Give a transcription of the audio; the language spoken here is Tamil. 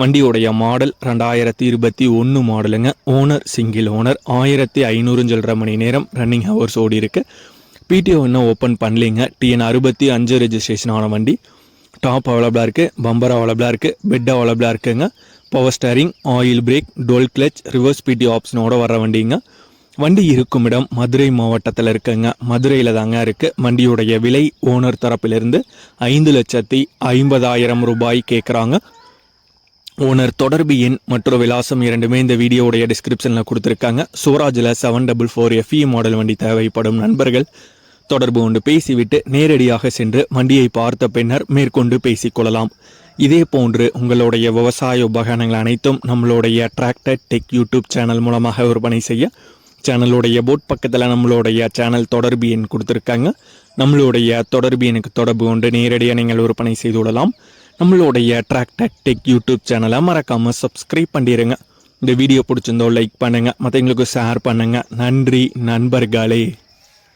வண்டியுடைய மாடல் ரெண்டாயிரத்தி இருபத்தி ஒன்று மாடலுங்க. ஓனர் சிங்கிள் ஓனர் ஆயிரத்தி ஐநூறு சொல்கிற மணி நேரம் ரன்னிங் ஹவர்ஸ் ஓடி இருக்கு. பிடிஓ இன்னும் ஓப்பன் பண்ணலிங்க. டிஎன் அறுபத்தி அஞ்சு ரெஜிஸ்ட்ரேஷன் ஆன வண்டி. டாப் அவைலபிளாக இருக்குது பம்பர் அவைலபிளாக இருக்குது பெட் அவைலபிளாக இருக்குங்க. Power steering oil brake toll clutch reverse பிடி ஆப்ஷனோட வர வண்டிங்க. வண்டி இருக்கும் இடம் மதுரை மாவட்டத்தில் இருக்குங்க. மதுரையில் தாங்க இருக்குது வண்டியுடைய விலை ஓனர் தரப்பிலிருந்து ஐந்து லட்சத்தி ஐம்பதாயிரம் ரூபாய் கேட்குறாங்க ஓனர் தொடர்பு எண் மற்றும் விலாசம் இரண்டுமே இந்த வீடியோடைய டிஸ்கிரிப்ஷனில் கொடுத்துருக்காங்க. சுவராஜில் seven double four FE model வண்டி தேவைப்படும் நண்பர்கள். தொடர்பு கொண்டு பேசிவிட்டு நேரடியாக சென்று வண்டியை பார்த்த பின்னர் மேற்கொண்டு பேசிக்கொள்ளலாம் இதே போன்று உங்களுடைய விவசாய உபகரணங்கள் அனைத்தும் நம்மளுடைய டிராக்டர் டெக் யூடியூப் சேனல் மூலமாக விற்பனை செய்ய சேனலுடைய போட் பக்கத்தில் நம்மளுடைய சேனல் தொடர்பு எண் கொடுத்துருக்காங்க. நம்மளுடைய தொடர்பு எண்ணுக்கு தொடர்பு கொண்டு நேரடியாக நீங்கள் விற்பனை செய்து கொள்ளலாம். நம்மளுடைய டிராக்டர் டெக் யூடியூப் சேனலை மறக்காமல் சப்ஸ்கிரைப் பண்ணிடுங்க இந்த வீடியோ பிடிச்சிருந்தோ லைக் பண்ணுங்கள் மற்றவங்களுக்கு ஷேர் பண்ணுங்கள் நன்றி நண்பர்களே.